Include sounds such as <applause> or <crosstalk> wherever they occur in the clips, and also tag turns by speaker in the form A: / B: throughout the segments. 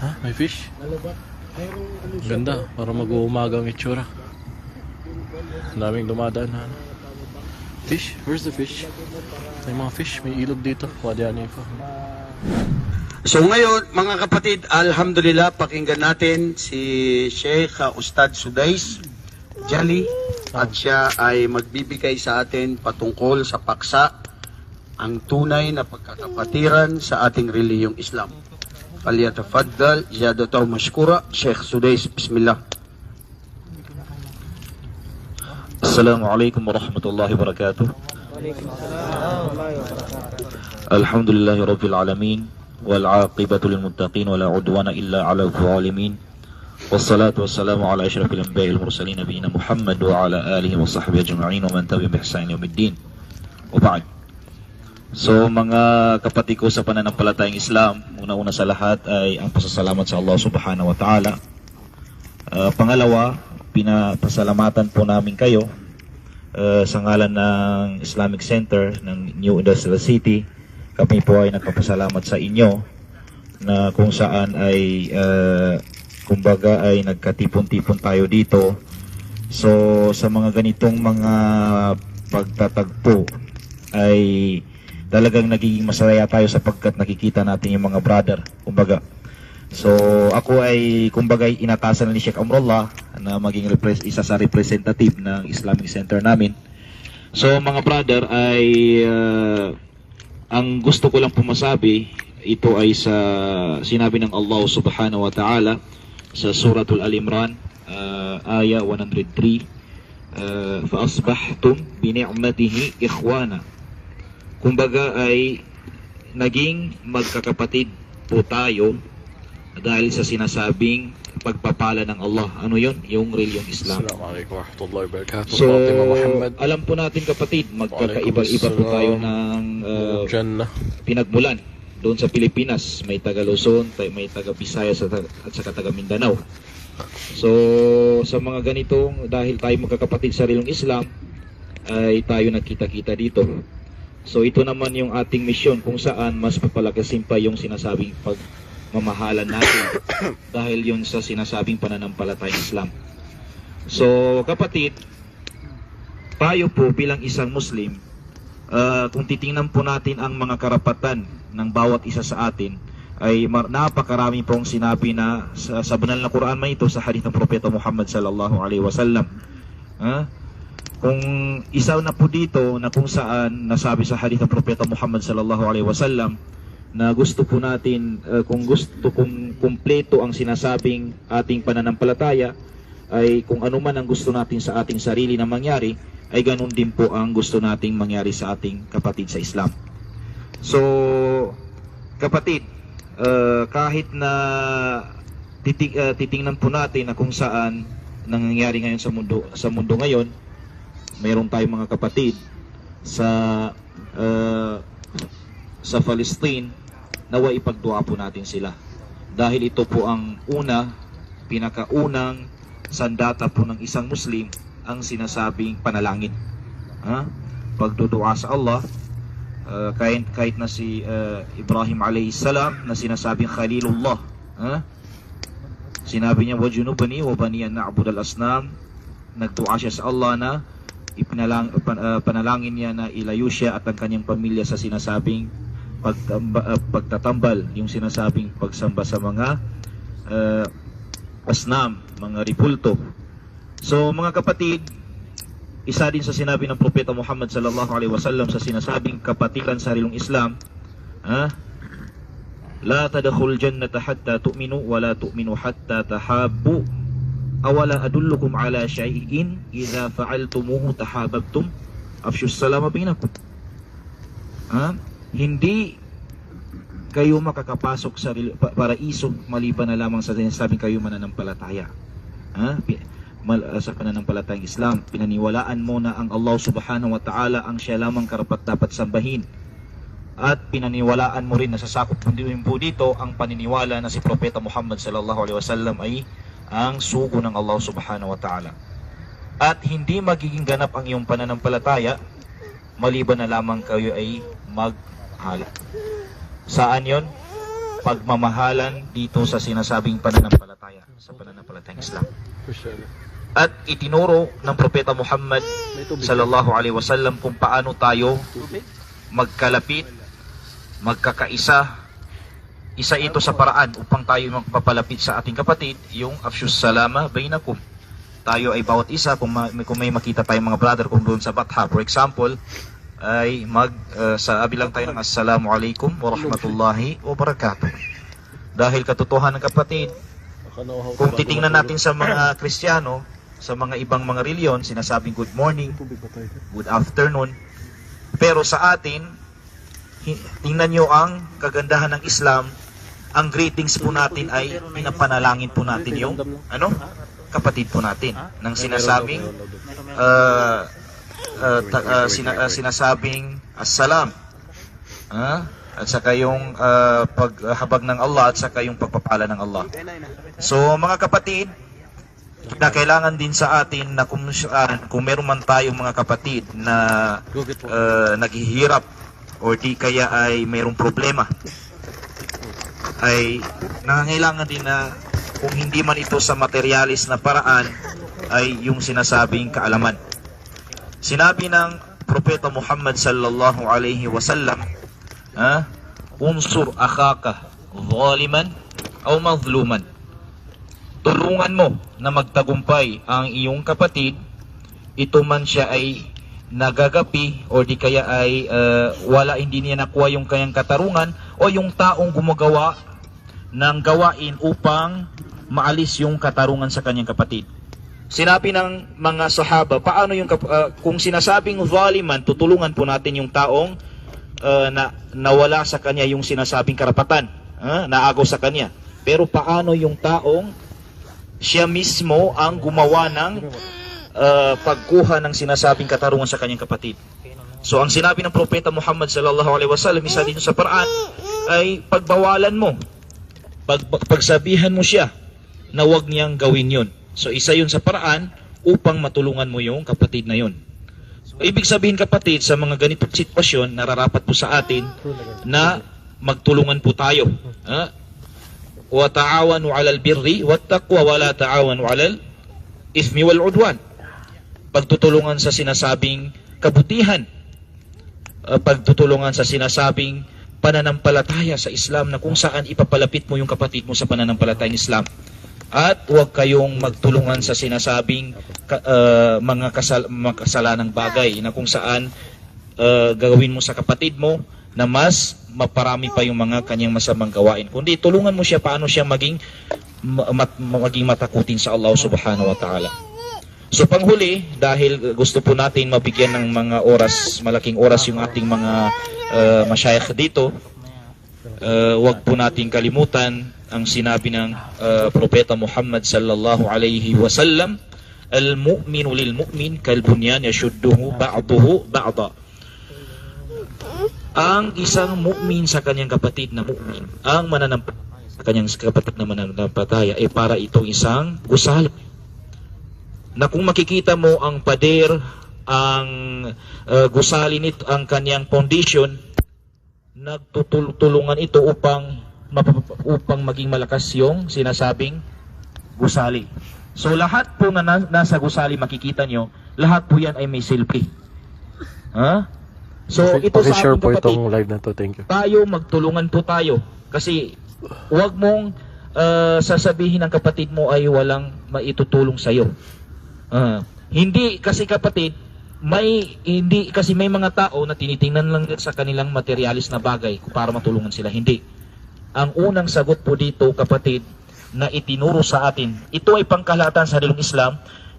A: Ha? May fish? Ganda. Para mag-uumaga ang itsura. Ang daming dumadaan ano. Fish? Where's the fish? May mga fish. May ilog dito. Wadi Hanifa.
B: So ngayon, mga kapatid, alhamdulillah, pakinggan natin si Sheikh Ustad Sudais Jali at siya ay magbibigay sa atin patungkol sa paksa ang tunay na pagkakapatiran sa ating reliyong Islam. Falyatafaddal, ziyadataw mashkura, Sheikh Sudais, Bismillah.
C: السلام عليكم ورحمة الله وبركاته. الحمد لله رب العالمين والعاقبة للمتقين ولا عدوان إلا على الظالمين. والصلاة والسلام على أشرف الأنبياء المرسلين نبينا محمد وعلى آله وصحبه أجمعين ومن تبعهم بإحسان يوم الدين. وبعد. So mga kapatid ko sa pananampalatayang Islam, una-una sa lahat ay ang pasasalamat sa Allah Subhanahu wa Ta'ala. Uh, pangalawa, pinapasalamatan po namin kayo uh, sa ngalan ng Islamic Center ng New Industrial City. Kami po ay nagpapasalamat sa inyo na kung saan ay uh, kumbaga ay nagkatipon-tipon tayo dito. So sa mga ganitong mga pagtatagpo ay talagang nagiging masaya tayo sapagkat nakikita natin yung mga brother. Kumbaga, So, ako ay kumbaga inatasan na ni Sheikh Amrullah na maging repres- isa sa representative ng Islamic Center namin. So, mga brother ay uh, ang gusto ko lang pumasabi, ito ay sa sinabi ng Allah Subhanahu wa Ta'ala sa Suratul Al-Imran, uh, aya 103, uh, فَأَصْبَحْتُمْ بِنِعْمَتِهِ إِخْوَانًا Kumbaga ay naging magkakapatid po tayo dahil sa sinasabing pagpapala ng Allah. Ano yon? Yung reliyong Islam. So, alam po natin kapatid, magkakaiba-iba po tayo ng uh, pinagmulan doon sa Pilipinas. May taga Luzon, may taga Visayas at, saka taga Mindanao. So, sa mga ganitong, dahil tayo magkakapatid sa reliyong Islam, ay tayo nagkita-kita dito. So, ito naman yung ating misyon kung saan mas papalakasin pa yung sinasabing pagmamahalan natin <coughs> dahil yun sa sinasabing pananampalatayang Islam. So, kapatid, tayo po bilang isang Muslim, ah, kung titingnan po natin ang mga karapatan ng bawat isa sa atin, ay napakarami pong sinabi na sa, sa banal na Quran man ito sa hadith ng Propeta Muhammad sallallahu alaihi wasallam. Ha? Kung isa na po dito na kung saan nasabi sa hadith ng Propeta Muhammad sallallahu alaihi wasallam na gusto po natin uh, kung gusto kung kumpleto ang sinasabing ating pananampalataya ay kung ano man ang gusto natin sa ating sarili na mangyari ay ganun din po ang gusto nating mangyari sa ating kapatid sa Islam. So kapatid, uh, kahit na titig, uh, titingnan po natin na kung saan nangyayari ngayon sa mundo sa mundo ngayon mayroon tayong mga kapatid sa uh, sa Palestine nawa ipagdua po natin sila dahil ito po ang una pinakaunang sandata po ng isang Muslim ang sinasabing panalangin ha? pagdudua sa Allah uh, kahit, kahit na si uh, Ibrahim salam na sinasabing Khalilullah ha? sinabi niya wajunubani wa baniyan na'bud al-asnam nagdua siya sa Allah na ipinalang, pan, uh, panalangin niya na ilayo siya at ang kanyang pamilya sa sinasabing pagtamba, uh, pagtatambal, yung sinasabing pagsamba sa mga uh, asnam, mga ripulto. So mga kapatid, isa din sa sinabi ng Propeta Muhammad sallallahu alaihi wasallam sa sinasabing kapatiran sa rilong Islam, ha? La tadkhul jannata hatta tu'minu wa la tu'minu hatta tahabbu awala adullukum ala syai'in idza fa'altumuhu tahabbtum afshus salama bainakum ha hindi kayo makakapasok sa paraiso maliban na lamang sa sinasabing kayo mananampalataya. Ha? Mal- uh, sa pananampalatayang Islam. Pinaniwalaan mo na ang Allah Subhanahu wa Ta'ala ang siya lamang karapat dapat sambahin. At pinaniwalaan mo rin na sasakop din po dito ang paniniwala na si Propeta Muhammad sallallahu alaihi wasallam ay ang sugo ng Allah subhanahu wa ta'ala. At hindi magiging ganap ang iyong pananampalataya maliban na lamang kayo ay maghala. Saan yon? pagmamahalan dito sa sinasabing pananampalataya, sa pananampalatayang Islam. At itinuro ng Propeta Muhammad sallallahu alaihi wasallam kung paano tayo magkalapit, magkakaisa. Isa ito sa paraan upang tayo magpapalapit sa ating kapatid, yung afshus salama bainakum. Tayo ay bawat isa kung, ma- kung may makita tayong mga brother kung doon sa batha, for example, ay mag uh, sa lang tayo ng assalamu alaikum wa rahmatullahi. Dahil katotohanan ng kapatid, kung titingnan natin sa mga Kristiyano, sa mga ibang mga reliyon, sinasabing good morning, good afternoon. Pero sa atin, tingnan nyo ang kagandahan ng Islam, ang greetings po natin ay pinapanalangin po natin yung ano? Kapatid po natin nang sinasabing uh, uh, ta- uh, sina- uh, sinasabing assalam. Ah, at saka yung uh, paghabag ng Allah at saka yung pagpapala ng Allah. So mga kapatid na kailangan din sa atin na kung, uh, kung meron man tayong mga kapatid na uh, naghihirap o di kaya ay mayroong problema ay nangangailangan din na kung hindi man ito sa materialis na paraan ay yung sinasabing kaalaman. Sinabi ng Propeta Muhammad sallallahu alaihi wasallam, ha? Unsur akhaka zaliman o mazluman. Tulungan mo na magtagumpay ang iyong kapatid, ito man siya ay nagagapi o di kaya ay uh, wala hindi niya nakuha yung kanyang katarungan o yung taong gumagawa ng gawain upang maalis yung katarungan sa kanyang kapatid. Sinabi ng mga sahaba, paano yung uh, kung sinasabing zaliman, tutulungan po natin yung taong uh, na nawala sa kanya yung sinasabing karapatan, uh, naagaw sa kanya. Pero paano yung taong siya mismo ang gumawa ng uh, pagkuha ng sinasabing katarungan sa kanyang kapatid. So ang sinabi ng propeta Muhammad sallallahu alaihi wasallam isa dito sa paraan ay pagbawalan mo. Pag, pagsabihan mo siya na wag niyang gawin 'yon. So isa 'yun sa paraan upang matulungan mo yung kapatid na 'yon. So, ibig sabihin kapatid sa mga ganitong sitwasyon nararapat po sa atin na magtulungan po tayo. Ha? Wa ta'awanu 'alal birri wat taqwa wa la ta'awanu 'alal ithmi wal 'udwan. Pagtutulungan sa sinasabing kabutihan. Uh, pagtutulungan sa sinasabing pananampalataya sa Islam na kung saan ipapalapit mo yung kapatid mo sa pananampalatayang Islam. At huwag kayong magtulungan sa sinasabing uh, mga, kasal, mga kasalanang bagay na kung saan uh, gagawin mo sa kapatid mo na mas maparami pa yung mga kanyang masamang gawain. Kundi tulungan mo siya paano siya maging mat, maging matakutin sa Allah Subhanahu wa Ta'ala. So panghuli, dahil gusto po natin mabigyan ng mga oras, malaking oras yung ating mga uh, masyayakh dito, uh, wag po natin kalimutan ang sinabi ng uh, propeta Muhammad sallallahu alaihi wasallam, al-mu'minu lil mu'min kal bunyan yashudduhu ba'dahu ba'da. Ang isang mu'min sa kanyang kapatid na mu'min, ang mananampalataya kanyang kapatid na mananampalataya ay para itong isang gusali na kung makikita mo ang pader, ang uh, gusali nito, ang kanyang foundation, nagtutulungan ito upang upang maging malakas yung sinasabing gusali. So lahat po na nasa gusali makikita nyo, lahat po yan ay may silbi. Ha? So ito sa
A: share
C: ating
A: po
C: kapatid,
A: itong live na to. Thank you.
C: tayo magtulungan po tayo. Kasi huwag mong uh, sasabihin ng kapatid mo ay walang maitutulong sa iyo. Uh, hindi kasi kapatid, may hindi kasi may mga tao na tinitingnan lang sa kanilang materialis na bagay para matulungan sila. Hindi. Ang unang sagot po dito kapatid na itinuro sa atin, ito ay pangkalahatan sa dalawang Islam,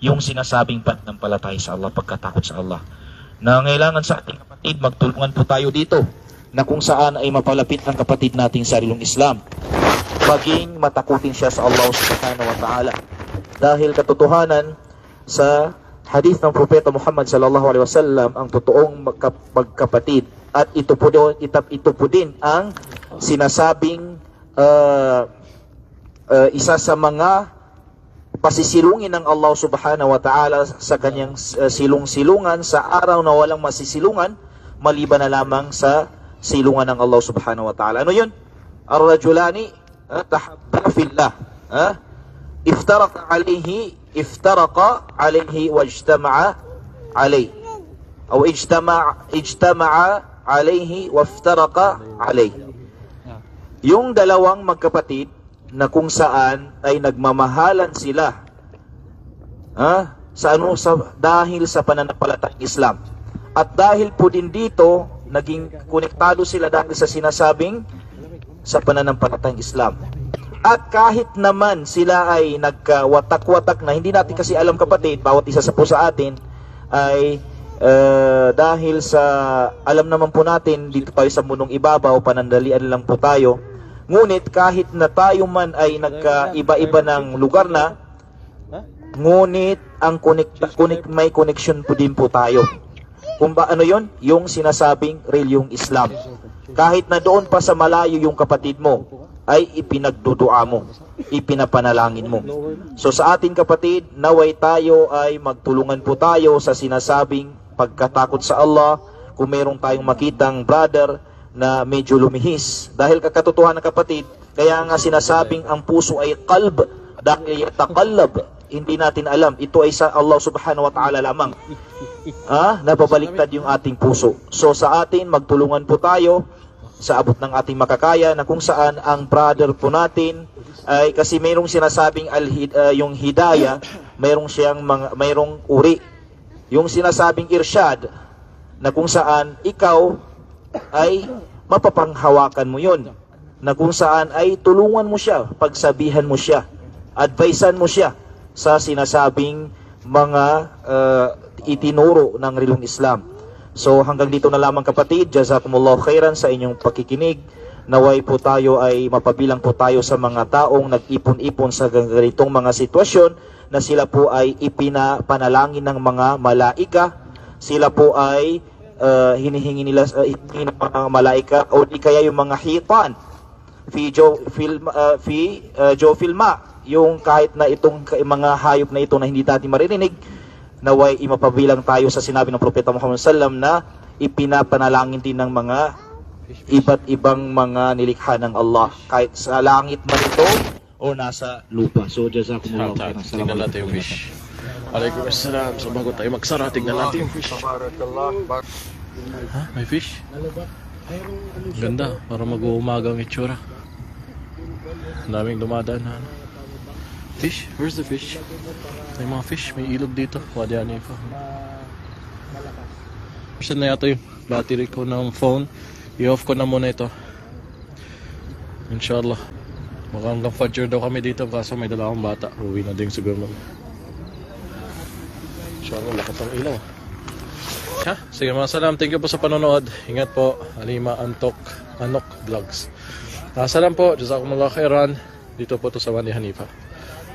C: yung sinasabing pananampalataya sa Allah, pagkatakot sa Allah. Na ngailangan sa ating kapatid, magtulungan po tayo dito na kung saan ay mapalapit ang kapatid nating sarilong Islam. Maging matakutin siya sa Allah subhanahu wa ta'ala. Dahil katotohanan, sa hadith ng propeta Muhammad sallallahu alaihi wasallam ang totoong magka, magkapatid at ito po doon itap ito po din ang sinasabing uh, uh, isa sa mga pasisilungin ng Allah subhanahu wa ta'ala sa kanyang ah, uh, silung-silungan sa araw na walang masisilungan maliban na lamang sa silungan ng Allah subhanahu wa ta'ala ano yun? ar-rajulani tahabba fillah ha? iftarat alayhi افترق عليه افترق عليه واجتمع عليه أو اجتمع اجتمع عليه وافترق عليه yung dalawang magkapatid na kung saan ay nagmamahalan sila ha, sa ano sa dahil sa pananampalatayang Islam. At dahil po din dito naging konektado sila dahil sa sinasabing sa pananampalatayang Islam. At kahit naman sila ay nagkawatak-watak na hindi natin kasi alam kapatid, bawat isa sa po sa atin ay eh, dahil sa alam naman po natin dito tayo sa munong ibabaw, panandalian lang po tayo. Ngunit kahit na tayo man ay nagkaiba-iba ng lugar na, ngunit ang connect, connect, may connection po din po tayo. Kung ba ano yon? Yung sinasabing reliyong Islam. Kahit na doon pa sa malayo yung kapatid mo, ay ipinagdudua mo, ipinapanalangin mo. So sa atin kapatid, naway tayo ay magtulungan po tayo sa sinasabing pagkatakot sa Allah, kung merong tayong makitang brother na medyo lumihis. Dahil kakatotohanan kapatid, kaya nga sinasabing ang puso ay qalb, dahil yataqallab, hindi natin alam. Ito ay sa Allah subhanahu wa ta'ala lamang. Ah, nababaliktad yung ating puso. So sa atin, magtulungan po tayo sa abot ng ating makakaya na kung saan ang brother po natin ay kasi mayroong sinasabing al yung hidayah, mayroong siyang mga, mayroong uri. Yung sinasabing irsyad na kung saan ikaw ay mapapanghawakan mo yon na kung saan ay tulungan mo siya, pagsabihan mo siya, advisean mo siya sa sinasabing mga uh, itinuro ng rilong Islam. So hanggang dito na lamang kapatid, jazakumullah khairan sa inyong pakikinig. Naway po tayo ay mapabilang po tayo sa mga taong nag-ipon-ipon sa ganitong mga sitwasyon na sila po ay ipinapanalangin ng mga malaika. Sila po ay uh, hinihingi nila uh, ng mga malaika o di kaya yung mga hitan fi Joe film uh, fi uh, Joe Filma yung kahit na itong mga hayop na ito na hindi natin maririnig naway imapabilang tayo sa sinabi ng propeta Muhammad sallam na ipinapanalangin din ng mga iba't ibang mga nilikha ng Allah kahit sa langit man ito o nasa
D: lupa. So, jazakumullah
A: tingnan natin yung fish. Alaikum assalam. So bago tayo magsara, tingnan natin yung fish. Ha? May fish? Ganda. Para mag-uumaga ang itsura. Ang daming dumadaan na ano. Fish? Where's the fish? May mga fish. May ilog dito. Wadi Hanifa. Saan na yata yung battery ko ng phone. I-off ko na muna ito. Inshallah. Mukhang hanggang Fajr daw kami dito kaso may dala akong bata. Uwi na din siguro naman. Inshallah, lakas ang ilaw. Ha? Sige mga salam. Thank you po sa panonood. Ingat po. Halima Antok Anok Vlogs. Ah, salam po. Jazakumullah khairan. Dito po to sa Wani Hanifa.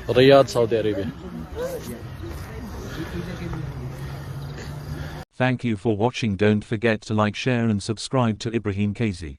A: Riyadh, Saudi Arabia.
E: Thank you for watching. Don't forget to like, share, and subscribe to Ibrahim Kazi.